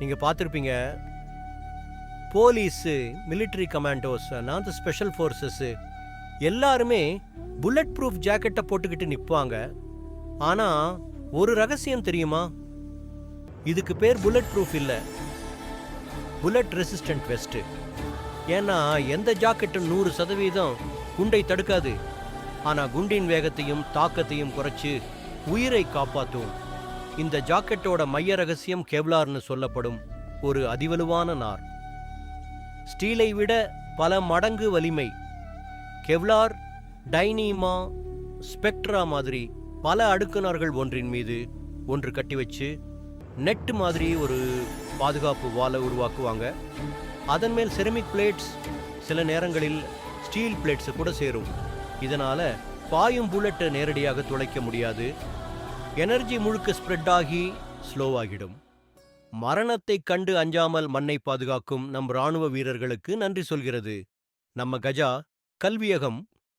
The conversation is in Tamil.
நீங்கள் பார்த்துருப்பீங்க. போலீஸு மிலிட்ரி கமாண்டோஸ் நான் ஸ்பெஷல் ஃபோர்ஸஸ்ஸு எல்லாருமே புல்லட் ப்ரூஃப் ஜாக்கெட்டை போட்டுக்கிட்டு நிற்பாங்க ஆனால் ஒரு ரகசியம் தெரியுமா? இதுக்கு பேர் புல்லட் ப்ரூஃப் இல்லை. புல்லட் ரெசிஸ்டன்ட் வெஸ்ட்டு ஏன்னா எந்த ஜாக்கெட்டும் நூறு சதவீதம் குண்டை தடுக்காது. ஆனால் குண்டின் வேகத்தையும் தாக்கத்தையும் குறைச்சி உயிரை காப்பாற்றும் இந்த ஜாக்கெட்டோட மைய ரகசியம் கெவ்லார்னு சொல்லப்படும் ஒரு அதிவலுவான நார். ஸ்டீலை விட பல மடங்கு வலிமை. கெவ்லார் டைனிமா ஸ்பெக்ட்ரா மாதிரி பல அடுக்குனார்கள் ஒன்றின் மீது ஒன்று கட்டி வச்சு நெட்டு மாதிரி ஒரு பாதுகாப்பு வாலை உருவாக்குவாங்க. அதன் மேல் செரமிக் பிளேட்ஸ் சில நேரங்களில் ஸ்டீல் பிளேட்ஸை கூட சேரும். இதனால் பாயும் புல்லட்டை நேரடியாக துளைக்க முடியாது. எனர்ஜி முழுக்க ஸ்ப்ரெட் ஆகி ஸ்லோவாகிடும் மரணத்தை கண்டு அஞ்சாமல் மண்ணை பாதுகாக்கும் நம் ராணுவ வீரர்களுக்கு நன்றி சொல்கிறது. நம்ம கஜா கல்வியகம்